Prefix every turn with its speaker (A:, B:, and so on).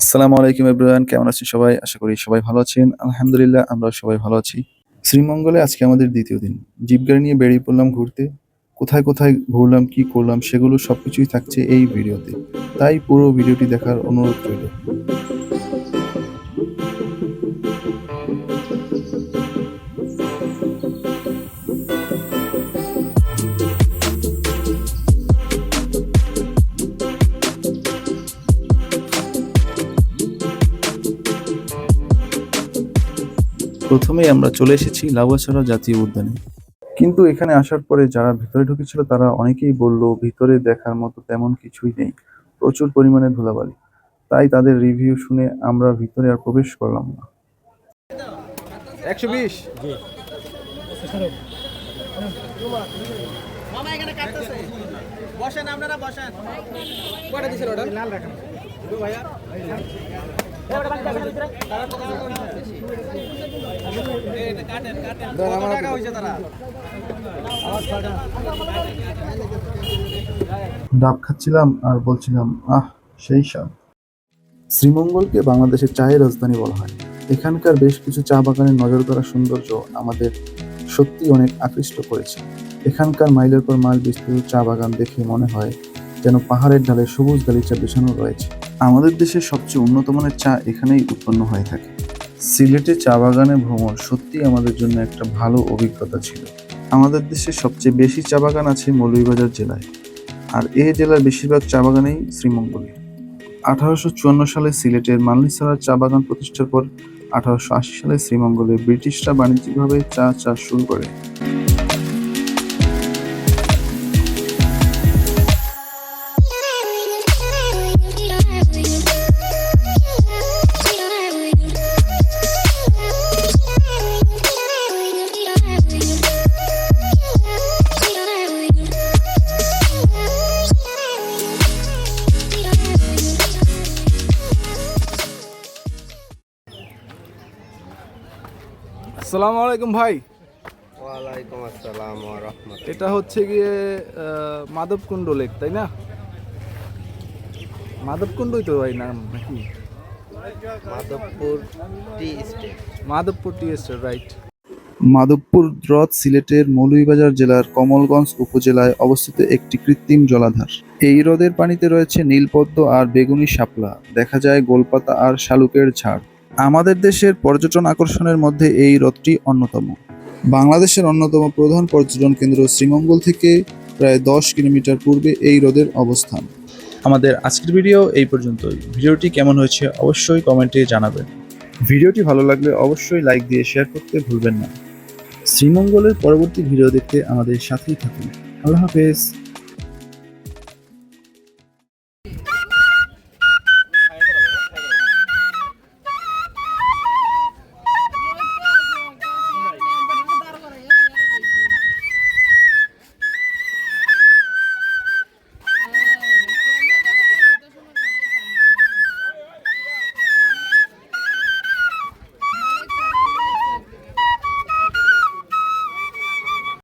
A: আসসালামু আলাইকুম এব্রাহান কেমন আছেন সবাই? আশা করি সবাই ভালো আছেন। আলহামদুলিল্লাহ আমরা সবাই ভালো আছি। শ্রীমঙ্গলে আজকে আমাদের দ্বিতীয় দিন। জিপ গাড়ি নিয়ে বেরিয়ে পড়লাম ঘুরতে। কোথায় কোথায় ঘুরলাম, কি করলাম, সেগুলো সবকিছুই থাকছে এই ভিডিওতে। তাই পুরো ভিডিওটি দেখার অনুরোধ রইল। প্রথমেই আমরা চলে এসেছি লাউয়াছড়া জাতীয় উদ্যানে। কিন্তু এখানে আসার পরে যারা ভিতরে ঢুকেছিল তারা অনেকেই বলল ভিতরে দেখার মতো তেমন কিছুই নেই। প্রচুর পরিমাণে ধুলাবালি। তাই তাদের রিভিউ শুনে আমরা ভিতরে আর প্রবেশ করলাম না।
B: একশো বিশ?
C: বসেন আপনারা বসেন। অর্ডার লাল রাখেন ভাইয়া।
A: ডাব খাচ্ছিলাম আর বলছিলাম আহ সেই স্বাদ। শ্রীমঙ্গলকে বাংলাদেশের চায়ের রাজধানী বলা হয়। এখানকার বেশ কিছু চা বাগানের নজর করা সৌন্দর্য আমাদের সত্যি অনেক আকৃষ্ট করেছে। এখানকার মাইলের পর মাইল বিস্তৃত চা বাগান দেখে মনে হয় যেন পাহাড়ের ঢালে সবুজ গালিচা বিছানো রয়েছে। আমাদের দেশের সবচেয়ে উন্নত মানের চা এখানেই উৎপন্ন হয়ে থাকে। সিলেটে চা বাগানে ভ্রমণ সত্যি আমাদের জন্য একটা ভালো অভিজ্ঞতা ছিল। আমাদের দেশে সবচেয়ে বেশি চা বাগান আছে মৌলভীবাজার জেলায়, আর এ জেলার বেশিরভাগ চা বাগানেই শ্রীমঙ্গলে। আঠারোশো চুয়ান্ন সালে সিলেটের মালনিসারার চা বাগান প্রতিষ্ঠার পর আঠারোশো আশি সালে শ্রীমঙ্গলে ব্রিটিশরা বাণিজ্যিকভাবে চা চাষ শুরু করে।
B: আসসালামু আলাইকুম ভাই।
D: ওয়ালাইকুম আসসালাম ওয়া রাহমাতুল্লাহ।
B: এটা হচ্ছে গিয়ে মাধবকুণ্ড লেক তাই না? মাধবকুণ্ডই তো ভাই নাম নাকি?
D: Madhabpur tea state.
B: Madhabpur tea estate right
A: Madhabpur হ্রদ সিলেটের মৌলভীবাজার জেলার কমলগঞ্জ উপজেলায় অবস্থিত একটি কৃত্রিম জলাধার। এই হ্রদের পানিতে রয়েছে নীলপদ্ম আর বেগুনি শাপলা। দেখা যায় গোলপাতা আর শালুকের ঝাড়। আমাদের দেশের পর্যটন আকর্ষণের মধ্যে এই হ্রদটি অন্যতম। বাংলাদেশের অন্যতম প্রধান পর্যটন কেন্দ্র শ্রীমঙ্গল থেকে প্রায় দশ কিলোমিটার পূর্বে এই হ্রদের অবস্থান। আমাদের আজকের ভিডিও এই পর্যন্তই। ভিডিওটি কেমন হয়েছে অবশ্যই কমেন্টে জানাবেন। ভিডিওটি ভালো লাগলে অবশ্যই লাইক দিয়ে শেয়ার করতে ভুলবেন না। শ্রীমঙ্গলের পরবর্তী ভিডিও দেখতে আমাদের সাথেই থাকুন। আল্লাহ হাফেজ।